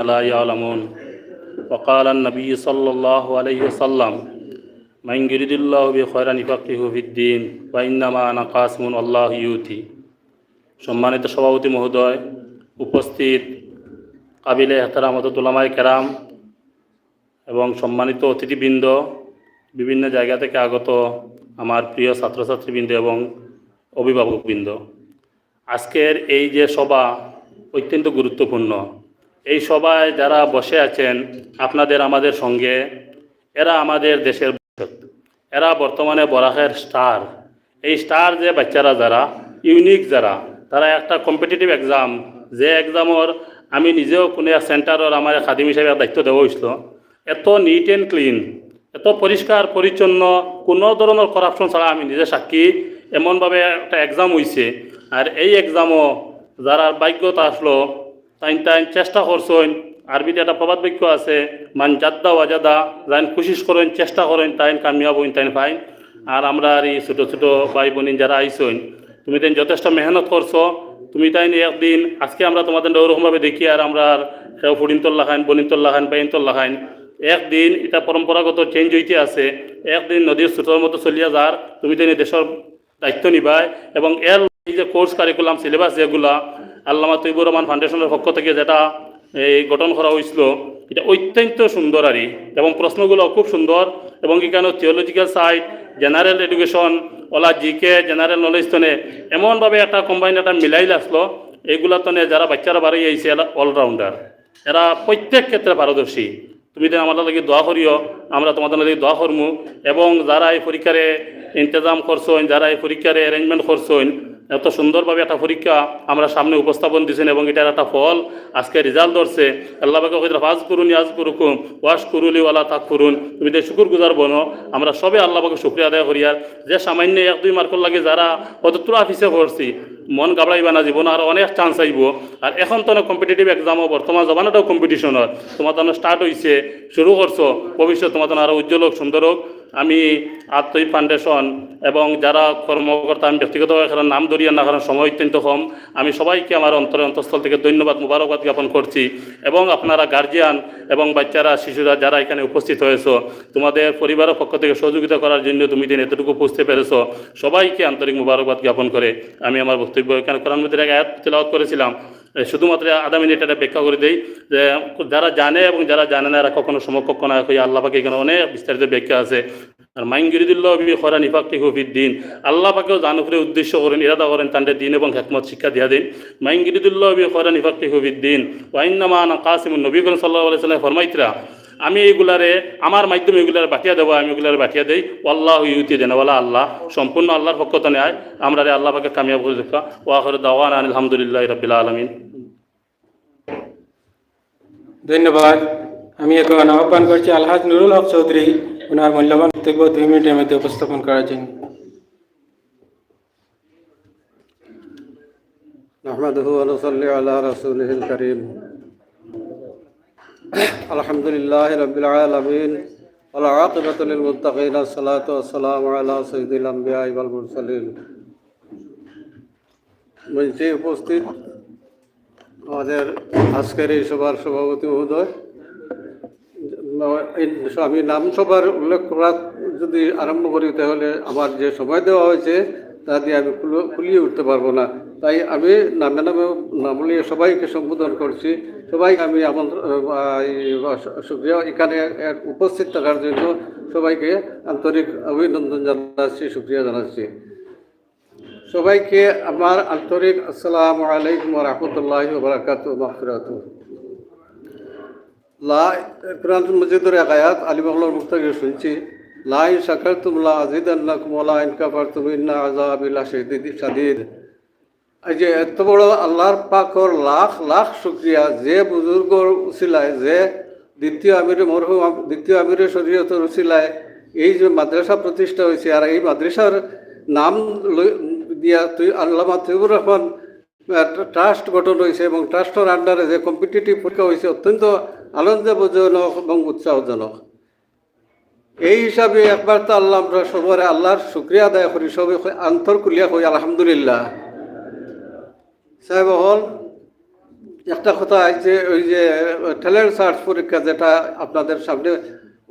لا يعلمون وقال النبي صلى الله عليه وسلم من يريد الله بخيرا يفقهه في الدين وإنما أنا قاسم والله يؤتي সম্মানিত সভাপতি মহোদয় উপস্থিত কাবিলে হেতারামত তুলামাই কেরাম এবং সম্মানিত অতিথিবৃন্দ বিভিন্ন জায়গা থেকে আগত আমার প্রিয় ছাত্রছাত্রীবৃন্দ এবং অভিভাবকবৃন্দ আজকের এই যে সভা অত্যন্ত গুরুত্বপূর্ণ এই সভায় যারা বসে আছেন, আপনাদের আমাদের সঙ্গে, এরা আমাদের দেশের এরা বর্তমানে বরাকের স্টার এই স্টার যে বাচ্চারা যারা ইউনিক যারা, তারা একটা কম্পিটিটিভ এক্সাম যে এক্সামর আমি নিজেও কোনো এক সেন্টারের আমার খাদিম হিসাবে দায়িত্ব দেওয়া হয়েছিল এত নিট অ্যান্ড ক্লিন এত পরিষ্কার পরিচ্ছন্ন কোনো ধরনের করাপশন ছাড়া আমি নিজে সাক্ষী এমনভাবে একটা এক্সাম হয়েছে আর এই এক্সামও যারা ভাগ্যতা আসলো তাই তাই চেষ্টা করছেন। আরবিতে একটা প্রবাদ বাক্য আছে, মান জাদ্দা ওয়াজাদা যাইন কোশিশ করেন, চেষ্টা করেন, তাইন কামিয়াব হইন, তাইন ফাইন। আর আমরা আর এই ছোটো ছোটো ভাই বোনিন যারা আইসইন, তুমি তাই যথেষ্ট মেহনত করছ। তুমি তাই একদিন, আজকে আমরা তোমাদের ওরকমভাবে দেখি, আর আমরা আর ফুডিনতল্লা খাইন বনিনতল্লা খাইন বাইনতল্লা খাইন একদিন এটা পরম্পরাগত চেঞ্জ হইতে আছে। একদিন নদীর ছোটোর মতো চলিয়া যার, তুমি তাই দেশের দায়িত্ব নিবাই। এবং এর এই যে কোর্স কারিকুলাম সিলেবাস যেগুলা আল্লামা তৈবুর রহমান ফাউন্ডেশনের পক্ষ থেকে যেটা এই গঠন করা হয়েছিল, এটা অত্যন্ত সুন্দর আরই এবং প্রশ্নগুলো খুব সুন্দর এবং এখানে থিওলজিক্যাল সাইড জেনারেল এডুকেশন ওলা জিকে জেনারেল নলেজ তনে এমনভাবে একটা কম্বাইন একটা মিলাইল আসলো এইগুলা তনে যারা বাচ্চারা বাড়ি আইছে অলরাউন্ডার এরা প্রত্যেক ক্ষেত্রে পারদর্শী। তুমি তো আমাদের লাগি দোয়া করিও, আমরা তোমাদের লাগি দোয়া করমু এবং যারা এই পরীক্ষারে ইন্তজাম করছেন যারা এই পরীক্ষারে অ্যারেঞ্জমেন্ট করছেন এত সুন্দরভাবে একটা পরীক্ষা আমরা সামনে উপস্থাপন দিয়েছেন এবং এটার একটা ফল আজকে রেজাল্ট ধরছে। আল্লাহ বাকে হয়তো ফাজ করুন ইয়াজ করুকুম, ওয়াশ করুলি, ওয়ালা তাক করুন তুমি তো শুকুর গুজার বনো। আমরা সবে আল্লাহ বাকে শুক্রিয়া আদায় করি। আর যে সামান্য এক, দুই মার্কর লাগে যারা হয়তো তোরা অফিসে করছি মন গাবড়াইবা না জীবন, আর অনেক চান্স আইব। আর এখন তো কম্পিটিটিভ এক্সামও বর্তমান জমানাটাও কম্পিটিশনের তোমার তো স্টার্ট হয়েছে শুরু করছ। ভবিষ্যৎ তোমার আরও উজ্জ্বল হোক, সুন্দর হোক। আমি আত্মই ফাউন্ডেশন এবং যারা কর্মকর্তা আমি ব্যক্তিগতভাবে কারণ নাম ধরিয়া না কারণ সময় অত্যন্ত কম, আমি সবাইকে আমার অন্তরে অন্তঃস্থল থেকে ধন্যবাদ মুবারকবাদ জ্ঞাপন করছি এবং আপনারা গার্জিয়ান এবং বাচ্চারা, শিশুরা যারা এখানে উপস্থিত হয়েছো, তোমাদের পরিবারের পক্ষ থেকে সহযোগিতা করার জন্য তুমি দিন এতটুকু বুঝতে পেরেছ। সবাইকে আন্তরিক মুবারকবাদ জ্ঞাপন করে আমি আমার বক্তব্য এখানে কোরআন মধ্যে এক আয়াত তেলাওয়াত করেছিলাম। শুধুমাত্র মিনিট এটা ব্যাখ্যা করে দেই যে, যারা জানে এবং যারা জানে না, এরা কখনো সমকক্ষ না হয়ে আল্লাহ পাকে এখানে অনেক বিস্তারিত ব্যাখ্যা আছে। আর মাইঙ্গিরিদুল্লাহ বি খরা হুফির দিন। আল্লাহ পাকেও জানু করে উদ্দেশ্য করেন, ইরাদা করেন তাদের দিন এবং হেকমত, শিক্ষা দিয়া দিন। মাইঙ্গিরিদুল্লাহ বি খরা হুফির দিন। ওয়াইনামান কাসিম নবী করিম সাল্লাহ আলাইসাল্লাম ফরমাইতরা আমি এইগুলারে আমার মাধ্যমে এগুলার বাটিয়া দেবো আমি এগুলার বাটিয়া দেই আল্লাহ ইউতি দেন বলা আল্লাহ সম্পূর্ণ আল্লাহর পক্ষ তো নেয় আমরা রে আল্লাহ পাকে কামিয়াব করে দেখা ওয়াখর দাওয়ান আলহামদুলিল্লাহ রবিল আলমিন ধন্যবাদ আমি এখন আহ্বান করছি আলহাজ নুরুল হক চৌধুরী ওনার মূল্যবান বক্তব্য দুই মিনিটের মধ্যে উপস্থাপন করার জন্য نحمده ونصلي على رسوله الكريم الحمد لله رب العالمين والعاقبة للمتقين الصلاة والسلام على سيد الأنبياء والمرسلين মঞ্চে উপস্থিত আমাদের আজকের এই সভার সভাপতি মহোদয় এই আমি নাম সভার উল্লেখ করা যদি আরম্ভ করি তাহলে আমার যে সময় দেওয়া হয়েছে তা দিয়ে আমি খুলে- খুলিয়ে উঠতে পারবো না তাই আমি নামে নামে নাম বলিয়ে সবাইকে সম্বোধন করছি। সবাইকে আমি আমন্ত্রণ এখানে উপস্থিত থাকার জন্য সবাইকে আন্তরিক অভিনন্দন জানাচ্ছি সুক্রিয়া জানাচ্ছি। সবাইকে আমার আন্তরিক আসসালামু আলাইকুম রহমতুল্লাহ বরাকাত মাফিরাত লা, কোরআন মজিদুর এক আয়াত আলী বাংলার মুখ থেকে শুনছি লাই শাকার তুমলা আজিদ আল্লাহ কুমলা ইনকাফার তুমি ইন্না আজাবিল্লা সাদিদ যে এত বড় আল্লাহর পাকর লাখ লাখ শুক্রিয়া, যে বুজুর্গর উচিলায়, যে দ্বিতীয় আমির মরহুম, দ্বিতীয় আমিরের শরীয়তের উচিলায় এই যে মাদ্রাসা প্রতিষ্ঠা হয়েছে, আর এই মাদ্রাসার নাম দিয়া তুই আল্লামা তৈবুর রহমান ট্রাস্ট গঠন হয়েছে এবং ট্রাস্টের আন্ডারে যে কম্পিটিটিভ পরীক্ষা হয়েছে অত্যন্ত আনন্দজনক এবং উৎসাহজনক। এই হিসাবে একবার তো আল্লাহ আমরা সবরে আল্লাহর শুক্রিয়া আদায় করি, সবে আন্তর কুলিয়া আলহামদুলিল্লাহ। সাহেব হল একটা কথা যে, ওই যে ট্যালেন্ট সার্চ পরীক্ষা যেটা আপনাদের সামনে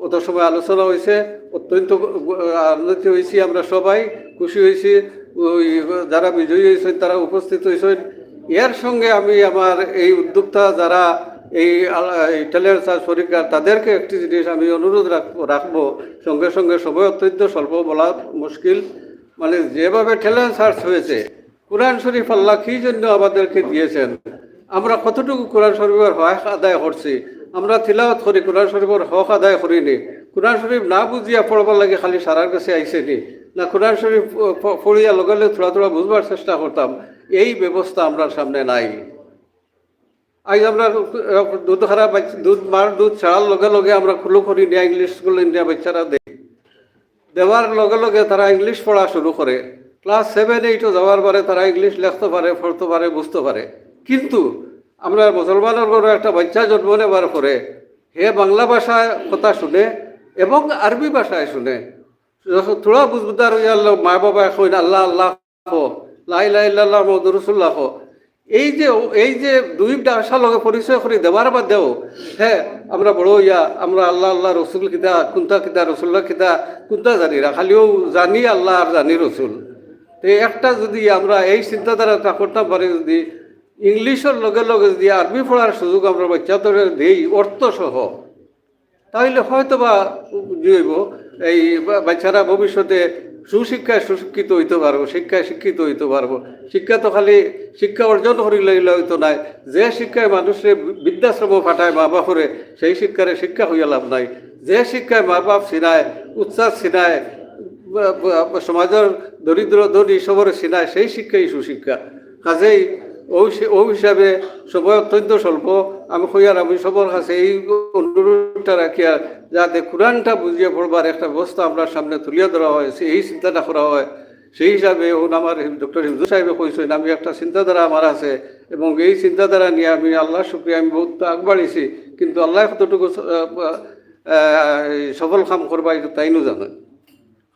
অত সময় আলোচনা হয়েছে, অত্যন্ত আনন্দিত হয়েছি আমরা সবাই, খুশি হয়েছি, ওই যারা বিজয়ী হয়েছেন তারা উপস্থিত হয়েছেন। এর সঙ্গে আমি আমার এই উদ্যোক্তা যারা এই ট্যালেন্ট সার্চ পরীক্ষা, তাদেরকে একটি জিনিস আমি অনুরোধ রাখব রাখব, সঙ্গে সঙ্গে সময় অত্যন্ত স্বল্প বলা মুশকিল। মানে যেভাবে ট্যালেন্ট সার্চ হয়েছে কোরআন শরীফ আল্লাহ কী জন্য আমাদেরকে দিয়েছেন? আমরা কতটুকু কোরআন শরীফের হক আদায় করছি? আমরা তিলাওয়াত করি, কোরআন শরীফের হক আদায় করিনি। কোরআন শরীফ না বুঝিয়া পড়বার লাগে খালি সারার কাছে আইসেনি। না কোরআন শরীফ পড়িয়া লগে লগে থোড়া থোড়া বুঝবার চেষ্টা করতাম। এই ব্যবস্থা আমরা সামনে নাই। আজ আমরা দুধ বাচ্চা দুধ মার দুধ ছাড়ার লগে লগে আমরা খুলো করি, নিয়ে ইংলিশ স্কুল ইন্ডিয়া বাচ্চারা দেয় দেওয়ার লগে লগে তারা ইংলিশ পড়া শুরু করে। ক্লাস সেভেন এইটও যাওয়ার পরে তারা ইংলিশ লিখতে পারে, পড়তে পারে, বুঝতে পারে। কিন্তু আমরা মুসলমানের ঘরে একটা বাচ্চা জন্ম নেবার পরে হে বাংলা ভাষায় কথা শুনে এবং আরবি ভাষায় শুনে থোড়া বুঝবুদার হইয়া আল্লাহ মা বাবা কইন, আল্লাহ আল্লাহ লাই লাই আল্লাহ মহদুর রসুল্লাহ এই যে এই যে দুই ভাষার লগে পরিচয় করে দেওয়ার বাদেও হ্যাঁ আমরা বড় ইয়া আমরা আল্লাহ আল্লাহ রসুল কিতা, কুন্তা কিতা, রসুল্লাহ কিতা, কুন্তা জানি না, খালিও জানি আল্লাহ আর জানি রসুল। তো একটা যদি আমরা এই চিন্তাধারাটা করতে পারি যদি ইংলিশের লগে লগে যদি আরবি পড়ার সুযোগ আমরা বাচ্চাদের দিই, অর্থ সহ, তাহলে হয়তো বা জৈব এই বাচ্চারা ভবিষ্যতে সুশিক্ষায় সুশিক্ষিত হইতে পারব, শিক্ষায় শিক্ষিত হইতে পারব। শিক্ষা তো খালি শিক্ষা অর্জন করিলে হইতো নাই। যে শিক্ষায় মানুষের বৃদ্ধাশ্রম ফাটায় মা বাপরে, সেই শিক্ষারে শিক্ষা হইয়া লাভ নাই। যে শিক্ষায় মা বাপ চিনায় উচ্ছ্বাস চিনায় সমাজের দরিদ্র, ধনী, সবরে চিনায় সেই শিক্ষাই সুশিক্ষা। কাজেই ও হিসাবে সময় অত্যন্ত স্বল্প। আমি কইয়ার আমি সবার কাছে এই অনুরোধটা রাখিয়া যাতে কোরআনটা বুঝিয়ে পড়বার একটা ব্যবস্থা আমরা সামনে তুলিয়া ধরা হয়েছে এই চিন্তাটা করা হয়। সেই হিসাবে ওন আমার ডক্টর হিমদু সাহেবে কইছেন, আমি একটা চিন্তাধারা আমার আছে এবং এই চিন্তাধারা নিয়ে আমি আল্লাহ শুক্রিয়া, আমি বহুত আগবাড়িছি, কিন্তু আল্লাহ কতটুকু সফল কাম করবা এটা তাইনও জানেন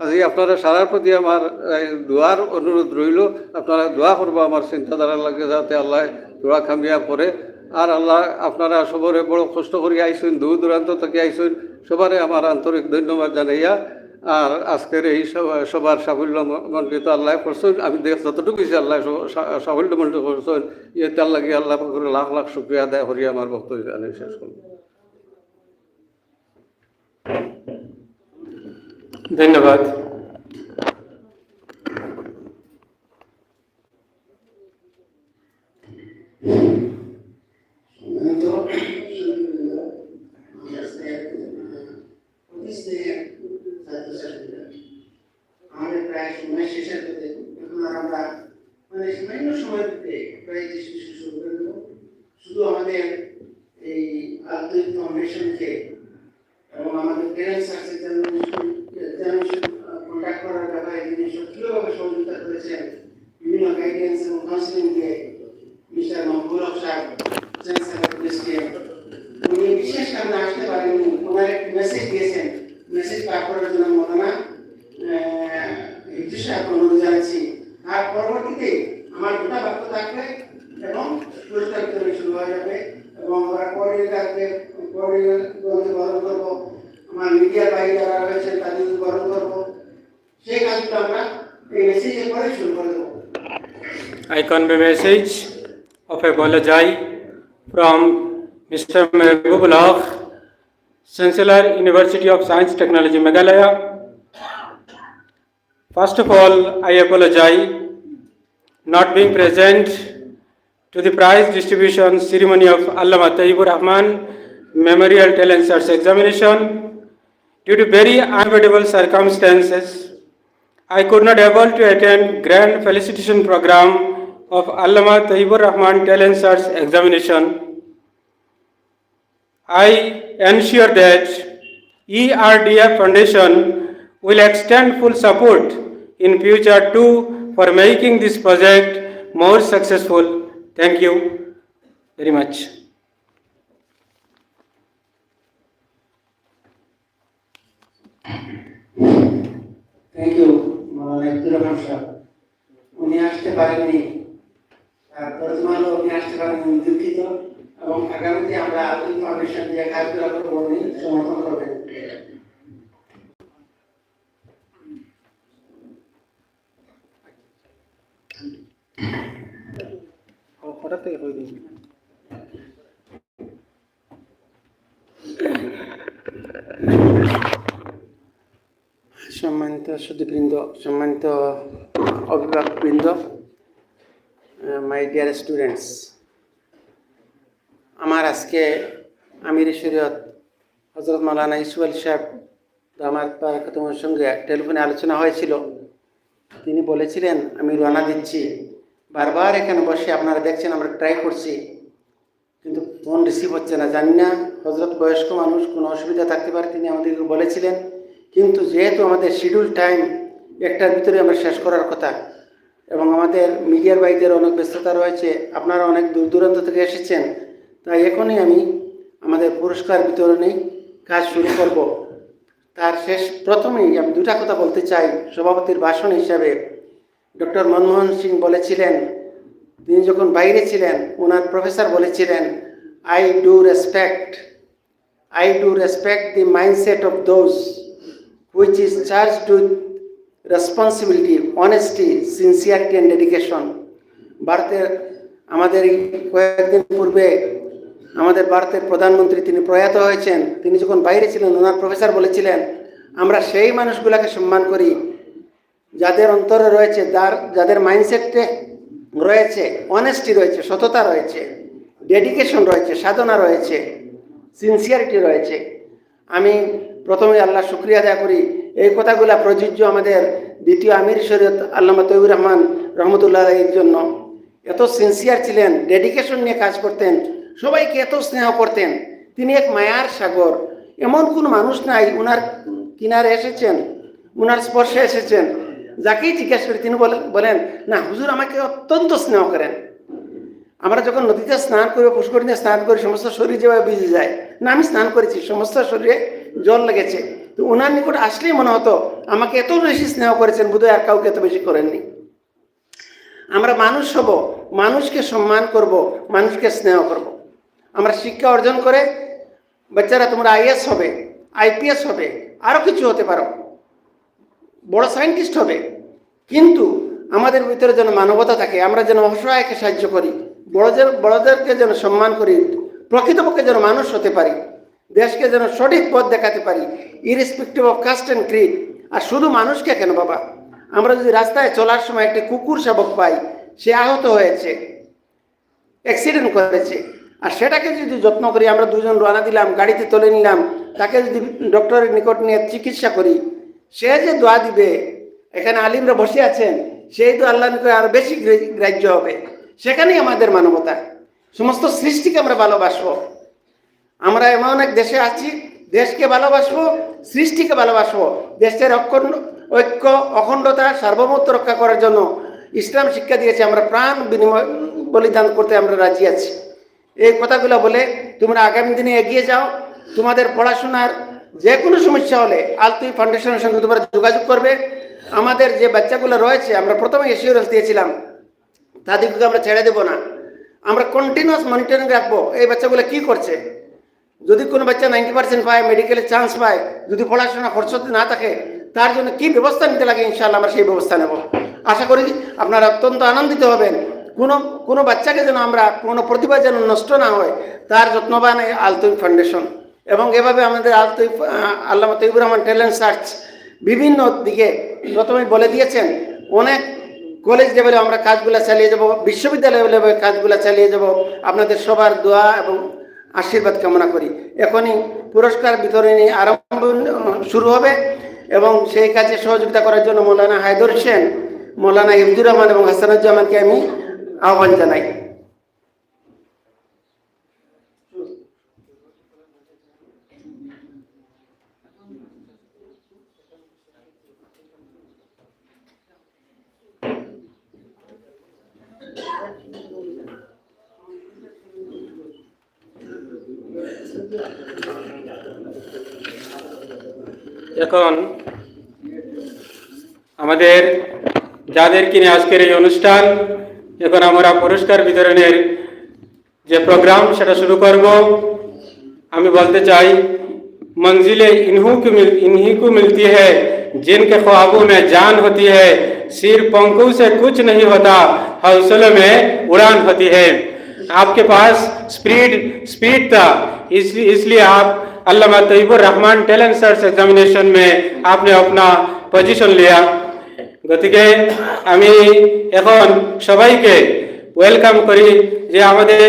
কাজে আপনারা সারার প্রতি আমার দোয়ার অনুরোধ রইল। আপনারা দোয়া করব আমার চিন্তাধারা লাগে যাতে আল্লাহ দোয়া খামিয়া করে। আর আল্লাহ আপনারা সবরে বড় কষ্ট করে আইসেন, দূর দূরান্ত থেকে আইসেন, সবারে আমার আন্তরিক ধন্যবাদ জানাইয়া। আর আজকের এই সবার সাফল্য মণ্ডিত আল্লাহ করছেন। আমি দেখ, যতটুকু আল্লাহ স- সা- সাফল্য মণ্ডিত করছেন। ইয়েতে আল্লাহ লাখ লাখ শুক্রিয়া আদায় করি, আমার বক্তব্য শেষ করব ধন্যবাদ সম্মানিত প্রতিষ্ঠানের ছাত্রছাত্রীরা আমাদের প্রায় সময় শেষের পথে এখন আর আমরা মানে সময় দিতে প্রায় ডিসকাশন শুরু করে apology from Mr. Mehboob Haq, Chancellor, University of Science Technology, Meghalaya. First of all, I apologize not being present to the prize distribution ceremony of Allama Tayyibur Rahman Memorial Talent Search Examination due to very unavoidable circumstances. I could not able to attend grand felicitation program of Allama Tayyibur Rahman Talent Search examination. I ensure that E ERDF Foundation will extend full support in future too for making this project more successful. Thank you very much. Thank you Maulana Ibdur Rahman Saheb উনি আসতে পারেননি আর প্রথম আলো উনি আসতে পারেননি দুঃখিত যে কাজগুলো করব উনি সমর্থন করবেন। হঠাৎ থেকে হয়ে দিই সম্মানিত সুদীবৃন্দ সম্মানিত অভিভাবকবৃন্দ মাই ডিয়ার স্টুডেন্টস আমার আজকে আমির শরীয়ত হজরত মালানা ইসুয়াল সাহেব আমার তোমার সঙ্গে টেলিফোনে আলোচনা হয়েছিল। তিনি বলেছিলেন, আমি রওনা দিচ্ছি। বারবার এখানে বসে আপনারা দেখছেন, আমরা ট্রাই করছি, কিন্তু ফোন রিসিভ হচ্ছে না। জানি না হজরত বয়স্ক মানুষ কোনো অসুবিধা থাকতে পারে, তিনি আমাদেরকে বলেছিলেন। কিন্তু যেহেতু আমাদের শিডিউল টাইম একটার ভিতরে আমরা শেষ করার কথা এবং আমাদের মিডিয়ার ভাইদের অনেক ব্যস্ততা রয়েছে, আপনারা অনেক দূর দূরান্ত থেকে এসেছেন, তাই এখনই আমি আমাদের পুরস্কার বিতরণে কাজ শুরু করব। তার শেষ প্রথমেই আমি দুটা কথা বলতে চাই সভাপতির ভাষণ হিসাবে। ডক্টর মনমোহন সিং বলেছিলেন, তিনি যখন বাইরে ছিলেন, ওনার প্রফেসর বলেছিলেন I do respect I do respect the mindset of those which is charged with responsibility honesty sincerity and dedication ভারতের, আমাদের কয়েকদিন পূর্বে আমাদের ভারতের প্রধানমন্ত্রী তিনি প্রয়াত হয়েছেন। তিনি যখন বাইরে ছিলেন, ওনার প্রফেসর বলেছিলেন, আমরা সেই মানুষগুলোকে সম্মান করি। যাদের অন্তরে রয়েছে তার যাদের মাইন্ডসেটে রয়েছে অনেস্টি রয়েছে, সততা রয়েছে ডেডিকেশন রয়েছে, সাধনা রয়েছে সিনসিয়ারিটি রয়েছে। আমি প্রথমে আল্লাহ শুক্রিয়া আদায় করি। এই কথাগুলা প্রযোজ্য আমাদের দ্বিতীয় আমির শরীয়ত আল্লামা তৈবুর রহমান রহমতুল্লাহ এর জন্য। এত সিনসিয়ার ছিলেন ডেডিকেশন নিয়ে কাজ করতেন, সবাইকে এত স্নেহ করতেন। তিনি এক মায়ার সাগর। এমন কোন মানুষ নাই ওনার কিনারে এসেছেন ওনার স্পর্শে এসেছেন। যাকেই জিজ্ঞেস করি, তিনি বলেন, না, হুজুর আমাকে অত্যন্ত স্নেহ করেন। আমরা যখন নদীতে স্নান করি, পুষ্করিণীতে স্নান করি, সমস্ত শরীর যেভাবে ভিজে যায়, না, আমি স্নান করেছি, সমস্ত শরীরে জল লেগেছে। তো ওনার নিকট আসলেই মনে হতো, আমাকে এত বেশি স্নেহ করেছেন, বোধহয় আর কাউকে এত বেশি করেননি। আমরা মানুষ হব, মানুষকে সম্মান করব, মানুষকে স্নেহ করব। আমরা শিক্ষা অর্জন করে বাচ্চারা তোমরা আইএস হবে, আইপিএস হবে আরও কিছু হতে পারো। বড় সায়েন্টিস্ট হবে। কিন্তু আমাদের ভিতরে যেন মানবতা থাকে, আমরা যেন অসহায়কে সাহায্য করি, বড়দের, বড়দেরকে যেন সম্মান করি, প্রকৃতপক্ষে যেন মানুষ হতে পারি। দেশকে যেন সঠিক পথ দেখাতে পারি irrespective of caste and creed আর শুধু মানুষকে কেন বাবা? আমরা যদি রাস্তায় চলার সময় একটি কুকুর শাবক পাই, সে আহত হয়েছে অ্যাক্সিডেন্ট করেছে। আর সেটাকে যদি যত্ন করি, আমরা দুজন রানা দিলাম, গাড়িতে তুলে নিলাম, তাকে যদি ডক্টরের নিকট নিয়ে চিকিৎসা করি, সে যে দোয়া দিবে, এখানে আলিমরা বসে আছেন, সেই তো আল্লাহ নিকট আরও বেশি গ্রাহ্য হবে। সেখানেই আমাদের মানবতা। সমস্ত সৃষ্টিকে আমরা ভালোবাসবো। আমরা এমন এক দেশে আছি, দেশকে ভালোবাসবো, সৃষ্টিকে ভালোবাসবো। দেশের অখণ্ড ঐক্য, অখণ্ডতা, সার্বভৌমত্ব রক্ষা করার জন্য ইসলাম শিক্ষা দিয়েছে। আমরা প্রাণ বিনিময়, বলিদান করতে আমরা রাজি আছি। এই কথাগুলো বলে তোমরা আগামী দিনে এগিয়ে যাও। তোমাদের পড়াশোনার যে কোনো সমস্যা হলে আলতুই ফাউন্ডেশনের সঙ্গে তোমরা যোগাযোগ করবে। আমাদের যে বাচ্চাগুলো রয়েছে, আমরা প্রথমে এসিওরেন্স দিয়েছিলাম, তাদেরকে আমরা ছেড়ে দেবো না। আমরা কন্টিনিউয়াস মনিটরিং রাখব। এই বাচ্চাগুলো কি করছে? যদি কোনো বাচ্চা নাইনটি পার্সেন্ট পায় মেডিকেলে চান্স পায়, যদি পড়াশোনা খরচ না থাকে, তার জন্য কি ব্যবস্থা নিতে লাগে? ইনশাআল্লাহ আমরা সেই ব্যবস্থা নেব। আশা করি আপনারা অত্যন্ত আনন্দিত হবেন। কোনো কোনো বাচ্চাকে যেন আমরা কোনো প্রতিভা যেন নষ্ট না হয়, তার যত্নবান এই আলতুই ফাউন্ডেশন। এবং এভাবে আমাদের আলতুই আল্লামা তৈবুর রহমান ট্যালেন্ট সার্চ বিভিন্ন দিকে প্রথমে বলে দিয়েছেন, অনেক কলেজ লেভেলে আমরা কাজগুলো চালিয়ে যাব, বিশ্ববিদ্যালয় লেভেলে কাজগুলো চালিয়ে যাব। আপনাদের সবার দোয়া এবং আশীর্বাদ কামনা করি। এখনই পুরস্কার বিতরণী আরম্ভ শুরু হবে এবং সেই কাজে সহযোগিতা করার জন্য মৌলানা হায়দর সেন মৌলানা ইবদুর রহমান এবং হাসানুজ্জামানকে আমি আহ্বান জানাই। এখন আমাদের যাদের কিনে আজকের এই অনুষ্ঠান এখন আমরা পুরস্কার বিতরণের যে প্রোগ্রাম সেটা শুরু করব আমি বলতে চাই मंजिलें इन्हों को मिल इन्हीं को मिलती है जिनके ख्वाबों में जान होती है सिर पंखों से कुछ नहीं होता हौसलों में उड़ान होती है आपके पास स्पीड स्पीड था इसलिए इसलिए आप Allama Taiyabur Rahman talent search examination में आपने अपना পজিশন লিয়া গতিকে আমি এখন সবাইকে ওয়েলকাম করি যে আমাদের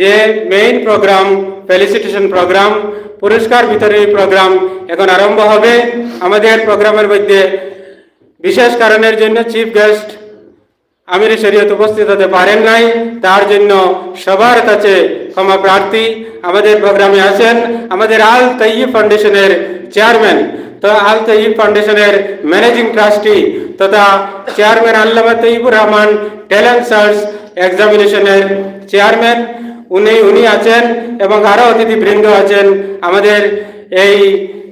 যে মেইন প্রোগ্রাম ফেলিসিটেশন প্রোগ্রাম পুরস্কার বিতরণী প্রোগ্রাম এখন আরম্ভ হবে আমাদের প্রোগ্রামের মধ্যে বিশেষ কারণের জন্য চিফ গেস্ট আমির শরীয়ত উপস্থিত হতে পারেন নাই, তার জন্য সবার কাছে ক্ষমা প্রার্থী। আমাদের প্রোগ্রামে আছেন আমাদের আল তৈয়ব ফাউন্ডেশনের চেয়ারম্যান। তো আল তৈয়ব ফাউন্ডেশনের ম্যানেজিং ট্রাস্টি তথা chairman Allama Taibur Rahman talent search এক্সামিনেশনের chairman. উনি উনি আছেন এবং আরও অতিথিবৃন্দ আছেন। আমাদের এই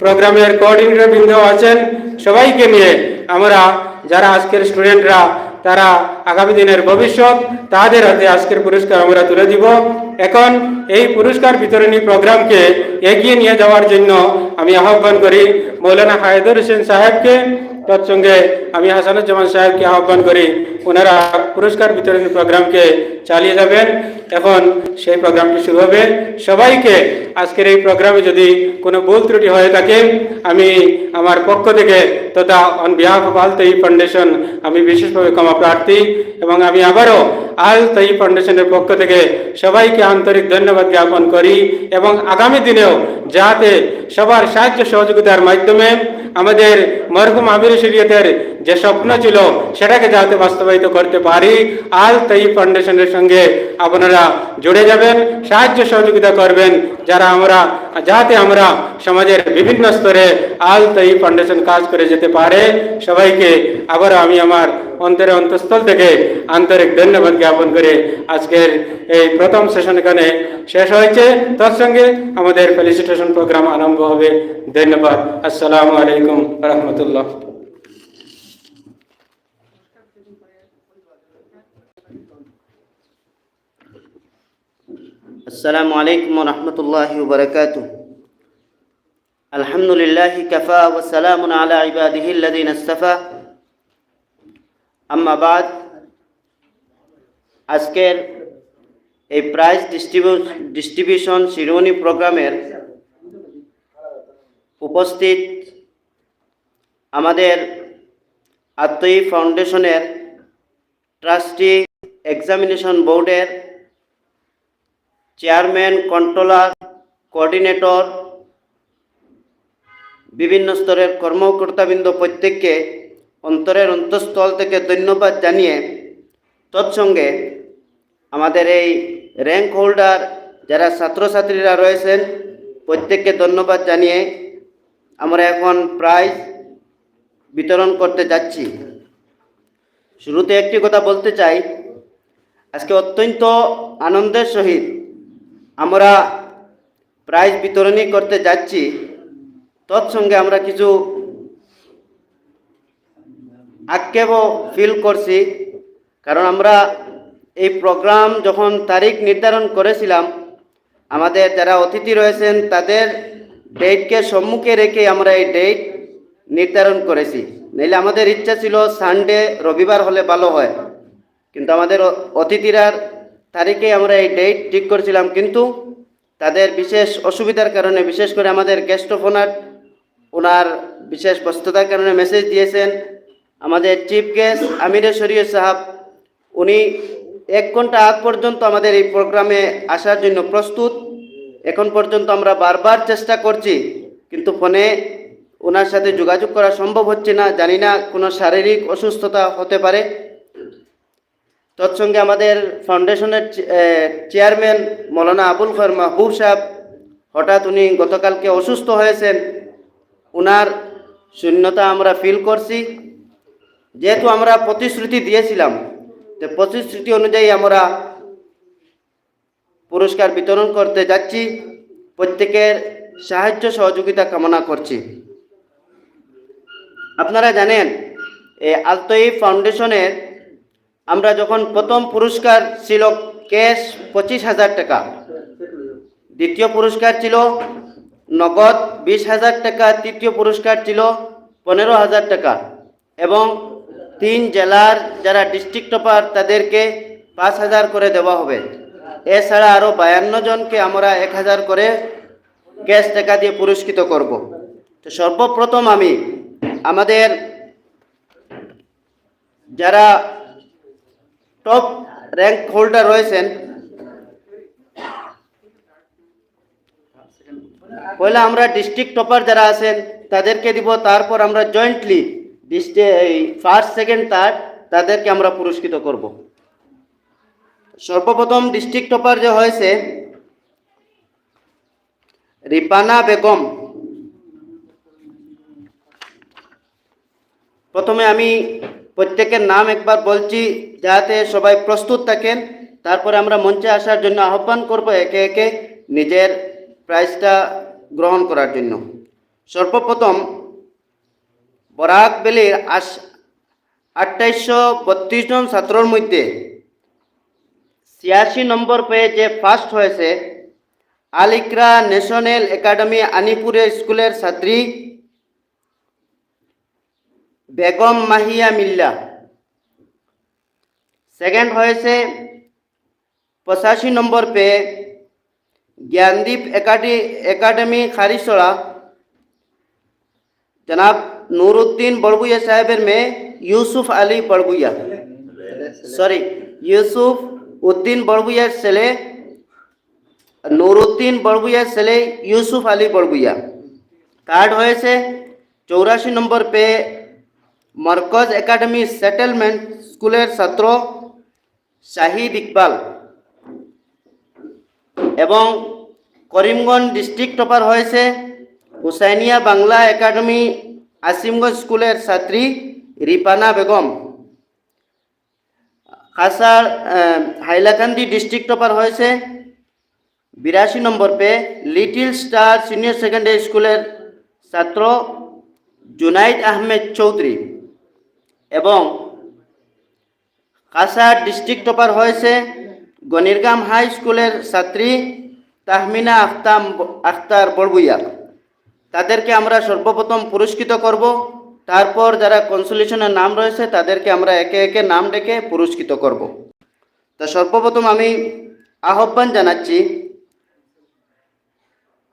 প্রোগ্রামের কোঅর্ডিনেটর বৃন্দ আছেন। সবাইকে নিয়ে আমরা, যারা আজকের স্টুডেন্টরা তারা আগামী দিনের ভবিষ্যৎ, তাদের হাতে আজকের পুরস্কার আমরা তুলে দিব। এখন এই পুরস্কার বিতরণী প্রোগ্রামকে এগিয়ে নিয়ে যাওয়ার জন্য আমি আহ্বান করি মৌলানা হায়দুর হোসেন সাহেবকে, তৎসঙ্গে আমি হাসানুজ্জামান সাহেবকে আহ্বান করি, ওনারা পুরস্কার বিতরণী প্রোগ্রামকে চালিয়ে যাবেন। এখন সেই প্রোগ্রামটি শুরু হবে। সবাইকে আজকের এই প্রোগ্রামে যদি কোনো ভুল ত্রুটি হয়ে থাকে, আমি আমার পক্ষ থেকে তথা on behalf of Al foundation আমি বিশেষভাবে ক্ষমা প্রার্থী এবং আমি আবারও আল তৈ ফাউন্ডেশনের পক্ষ থেকে সবাইকে আন্তরিক ধন্যবাদ জ্ঞাপন করি এবং আগামী দিনেও যাতে সবার সাহায্য সহযোগিতার মাধ্যমে আমাদের মরহুম আমির শরীয়তের যে স্বপ্ন ছিল সেটাকে যাতে বাস্তবায়িত করতে পারি আল তৈ ফাউন্ডেশনের সঙ্গে আপনারা জুড়ে যাবেন, সাহায্য সহযোগিতা করবেন, যারা আমরা, যাতে আমরা সমাজের বিভিন্ন স্তরে আল তৈ ফাউন্ডেশন কাজ করে যেতে পারে, সবাইকে আবার আমি আমার অন্তরে অন্তঃস্থল থেকে আন্তরিক ধন্যবাদ জ্ঞাপন করে আজকের এই প্রথম সেশন এখানে শেষ হয়েছে তার সঙ্গে আমাদের ফেলিসিটেশন প্রোগ্রাম আরম্ভ হবে ধন্যবাদ আসসালামু আলাইকুম রহমতুল্লাহ السلام عليكم ورحمة الله وبركاته الحمد لله كفى وسلام على عباده الذين اصطفى أما بعد আজকের এই প্রাইজ ডিস্ট্রিবিউশন শিরোমণি প্রোগ্রামের উপস্থিত আমাদের আত্মই ফাউন্ডেশনের ট্রাস্টি এক্সামিনেশন বোর্ডের চেয়ারম্যান কন্ট্রোলার কোঅর্ডিনেটর বিভিন্ন স্তরের কর্মকর্তাবৃন্দ প্রত্যেককে অন্তরের অন্তঃস্থল থেকে ধন্যবাদ জানিয়ে তৎসঙ্গে আমাদের এই র্যাঙ্ক হোল্ডার যারা ছাত্রছাত্রীরা রয়েছেন, প্রত্যেককে ধন্যবাদ জানিয়ে আমরা এখন প্রাইজ বিতরণ করতে যাচ্ছি। শুরুতে একটি কথা বলতে চাই। আজকে অত্যন্ত আনন্দের সহিত আমরা প্রাইজ বিতরণী করতে যাচ্ছি। তৎসঙ্গে আমরা কিছু আক্ষেপও ফিল করছি। কারণ আমরা এই প্রোগ্রাম যখন তারিখ নির্ধারণ করেছিলাম, আমাদের যারা অতিথি রয়েছেন, তাদের ডেটকে সম্মুখে রেখে আমরা এই ডেট নির্ধারণ করেছি। নইলে আমাদের ইচ্ছা ছিল সানডে, রবিবার হলে ভালো হয়। কিন্তু আমাদের অতিথিরার তারিখে আমরা এই ডেট ঠিক করেছিলাম, কিন্তু তাদের বিশেষ অসুবিধার কারণে, বিশেষ করে আমাদের গেস্ট অফ অনার, ওনার বিশেষ ব্যস্ততার কারণে মেসেজ দিয়েছেন। আমাদের চিফ গেস্ট আমিরে শরীয় সাহাব, উনি এক ঘণ্টা আগ পর্যন্ত আমাদের এই প্রোগ্রামে আসার জন্য প্রস্তুত। এখন পর্যন্ত আমরা বারবার চেষ্টা করছি, কিন্তু ফোনে ওনার সাথে যোগাযোগ করা সম্ভব হচ্ছে না। জানি না, কোনো শারীরিক অসুস্থতা হতে পারে। তৎসঙ্গে আমাদের ফাউন্ডেশনের চেয়ারম্যান মৌলানা আবুল খর মাহবুব সাহেব, হঠাৎ উনি গতকালকে অসুস্থ হয়েছেন। ওনার শূন্যতা আমরা ফিল করছি। যেহেতু আমরা প্রতিশ্রুতি দিয়েছিলাম তো প্রতিশ্রুতি অনুযায়ী আমরা পুরস্কার বিতরণ করতে যাচ্ছি, প্রত্যেকের সাহায্য সহযোগিতা কামনা করছি। আপনারা জানেন এই আলতই ফাউন্ডেশনের আমরা যখন প্রথম পুরস্কার ছিল ক্যাশ পঁচিশ হাজার টাকা, দ্বিতীয় পুরস্কার ছিল নগদ বিশ হাজার টাকা, তৃতীয় পুরস্কার ছিল পনেরো হাজার টাকা এবং তিন জেলার যারা ডিস্ট্রিক্ট টপার তাদেরকে পাঁচ হাজার করে দেওয়া হবে। এছাড়া আরও বায়ান্ন জনকে আমরা এক হাজার করে ক্যাশ টাকা দিয়ে পুরস্কৃত করব। তো সর্বপ্রথম আমি আমাদের যারা টপ র্যাঙ্ক হোল্ডার রয়েছেন, পয়লা আমরা ডিস্ট্রিক্ট টপার যারা আছেন, তাদেরকে দিব। তারপর আমরা জয়েন্টলি এই ফার্স্ট সেকেন্ড থার্ড তাদেরকে আমরা পুরস্কৃত করব। সর্বপ্রথম ডিস্ট্রিক্ট টপার যে হয়েছে, রিপানা বেগম। প্রথমে আমি প্রত্যেকের নাম একবার বলছি, যাতে সবাই প্রস্তুত থাকেন। তারপরে আমরা মঞ্চে আসার জন্য আহ্বান করব একে একে নিজের প্রাইজটা গ্রহণ করার জন্য। সর্বপ্রথম বরাক বেলের আশ আঠাইশশো বত্রিশ জন ছাত্রর মধ্যে ছিয়াশি নম্বর পেয়ে যে ফার্স্ট হয়েছে। আলিকরা ন্যাশনাল একাডেমি আনিপুরের স্কুলের ছাত্রী বেগম মাহিয়া মিল্লা। সেকেন্ড হয়েছে, পঁচাশি নম্বর পেয়ে জ্ঞানদীপ একাডেমি খারিসড়া জনাব নুরুদ্দিন বড়বুইয়া সাহেবের মেয়ে ইউসুফ আলী বড়বুইয়া। সরি ইউসুফ উদ্দিন বড়বুইয়ার ছেলে, নুরুদ্দিন বড়বুইয়ার ছেলে ইউসুফ আলী বড়বুইয়া। কার্ড হয়েছে চৌরাশি নম্বর পে, মরকজ একাডেমি সেটেলমেন্ট স্কুলের ছাত্র শাহিদ ইকবাল। এবং করিমগঞ্জ ডিস্ট্রিক্ট টপার হয়েছে হুসাইনিয়া বাংলা একাডেমি আসিমগঞ্জ স্কুলের ছাত্রী রিপানা বেগম। কাসার হাইলাকান্দি ডিস্ট্রিক্ট টপার হয়েছে। বিরাশি নম্বর পে লিটিল স্টার সিনিয়র সেকেন্ডারি স্কুলের ছাত্র জুনাইদ আহমেদ চৌধুরী এবং কাসার ডিস্ট্রিক্ট টপার হয়েছে গনিরগাম হাই স্কুলের ছাত্রী তাহমিনা আখতাম আখতার বড়বুইয়া তাদেরকে আমরা সর্বপ্রথম পুরস্কৃত করব। তারপর যারা কনসোলেশনের নাম রয়েছে, তাদেরকে আমরা একে একে নাম ডেকে পুরস্কৃত করব। তা সর্বপ্রথম আমি আহ্বান জানাচ্ছি,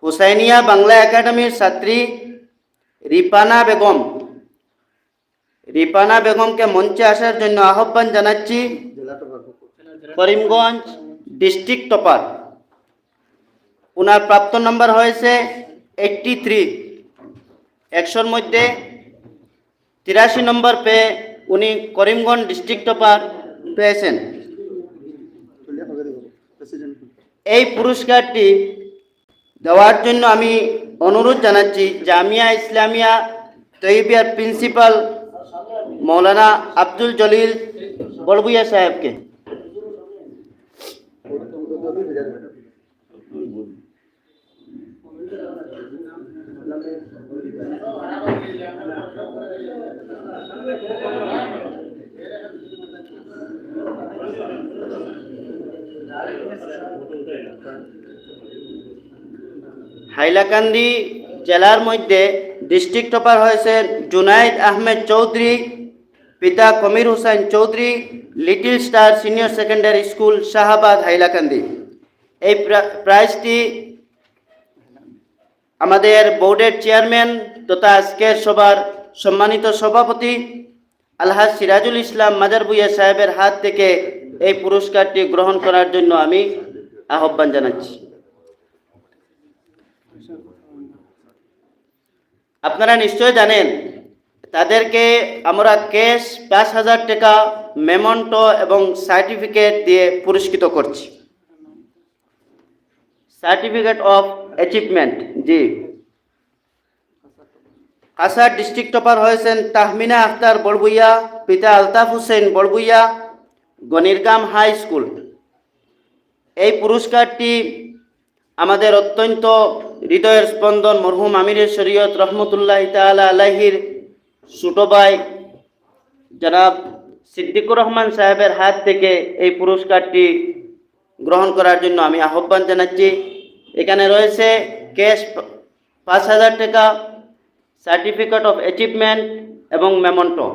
হুসাইনিয়া বাংলা একাডেমির ছাত্রী রিপানা বেগম। রিপানা বেগমকে মঞ্চে আসার জন্য আহ্বান জানাচ্ছি, করিমগঞ্জ ডিস্ট্রিক্ট টপার। ওনার প্রাপ্ত নম্বর হয়েছে এইটটি থ্রি একশোর মধ্যে তিরাশি নম্বর পেয়ে উনি করিমগঞ্জ ডিস্ট্রিক্ট টপার পেয়েছেন। এই পুরস্কারটি দেওয়ার জন্য আমি অনুরোধ জানাচ্ছি জামিয়া ইসলামিয়া তৈবিয়ার প্রিন্সিপাল মৌলানা আব্দুল জলিল বড়বুইয়া সাহেবকে। হাইলাকান্দি জেলার মধ্যে ডিস্ট্রিক্ট টপার হয়েছে জুনাইদ আহমেদ চৌধুরী, পিতা Kamir Hussain Chowdhury, little star senior secondary school Shahabad Hailakandi. এই প্রাইজটি আমাদের বোর্ডের চেয়ারম্যান তথা আজকের সবার সম্মানিত সভাপতি আলহাজ সিরাজুল ইসলাম মাজার ভুইয়া সাহেবের হাত থেকে এই পুরস্কারটি গ্রহণ করার জন্য আমি আহ্বান জানাচ্ছি। আপনারা নিশ্চয় জানেন, তাদেরকে আমরা ক্যাশ পাঁচ হাজার টাকা মেমন্টো এবং সার্টিফিকেট দিয়ে পুরস্কৃত করছি। সার্টিফিকেট অফ অ্যাচিভমেন্ট, জি। কাসার ডিস্ট্রিক্ট টপার হয়েছেন তাহমিনা আখতার বড়বুইয়া, পিতা আলতাফ হোসেন বড়বুইয়া, গনিরগাম হাই স্কুল এই পুরস্কারটি আমাদের অত্যন্ত হৃদয়ের স্পন্দন মরহুম আমিরের শরীয়ত রহমতুল্লাহ তালা আলাহির ছোটো ভাই জনাব সিদ্দিকুর রহমান সাহেবের হাত থেকে এই পুরস্কারটি গ্রহণ করার জন্য আমি আহ্বান জানাচ্ছি। এখানে রয়েছে ক্যাশ পাঁচ হাজার টাকা সার্টিফিকেট অফ অ্যাচিভমেন্ট এবং মেমন্টো।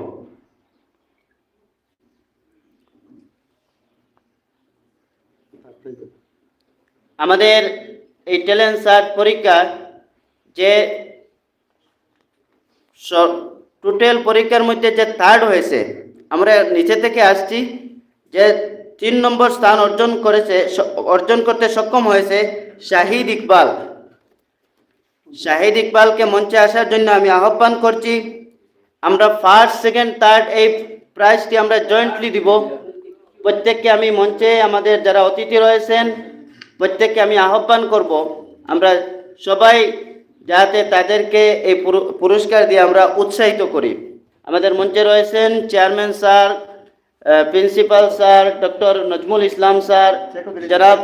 আমাদের এই ট্যালেন্ট সার্চ পরীক্ষা যে টোটাল পরীক্ষার মধ্যে যে থার্ড হয়েছে, আমরা নিচে থেকে আসছি যে তিন নম্বর স্থান অর্জন করেছে অর্জন করতে সক্ষম হয়েছে শাহিদ ইকবাল। শাহিদ ইকবালকে মঞ্চে আসার জন্য আমি আহ্বান করছি। আমরা ফার্স্ট সেকেন্ড থার্ড এই প্রাইজটি আমরা জয়েন্টলি দিব। প্রত্যেককে আমি মঞ্চে আমাদের যারা অতিথি রয়েছেন প্রত্যেককে আমি আহ্বান করব। আমরা সবাই যাতে তাদেরকে এই পুরস্কার দিয়ে আমরা উৎসাহিত করি। আমাদের মঞ্চে রয়েছেন chairman sir principal sir doctor Nazmul Islam sir জনাব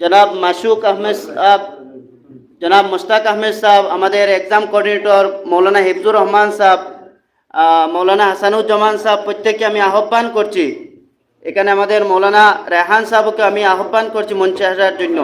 জনাব মাসুক আহমেদ সাহেব জনাব মোস্তাক আহমেদ সাহেব, আমাদের এক্সাম কোঅর্ডিনেটর মৌলানা হিফজুর রহমান সাহেব মৌলানা হাসানুজ্জামান সাহেব প্রত্যেককে আমি আহ্বান করছি। এখানে আমাদের মৌলানা রেহান সাহেবকে আমি আহ্বান করছি মঞ্চে আসার জন্য।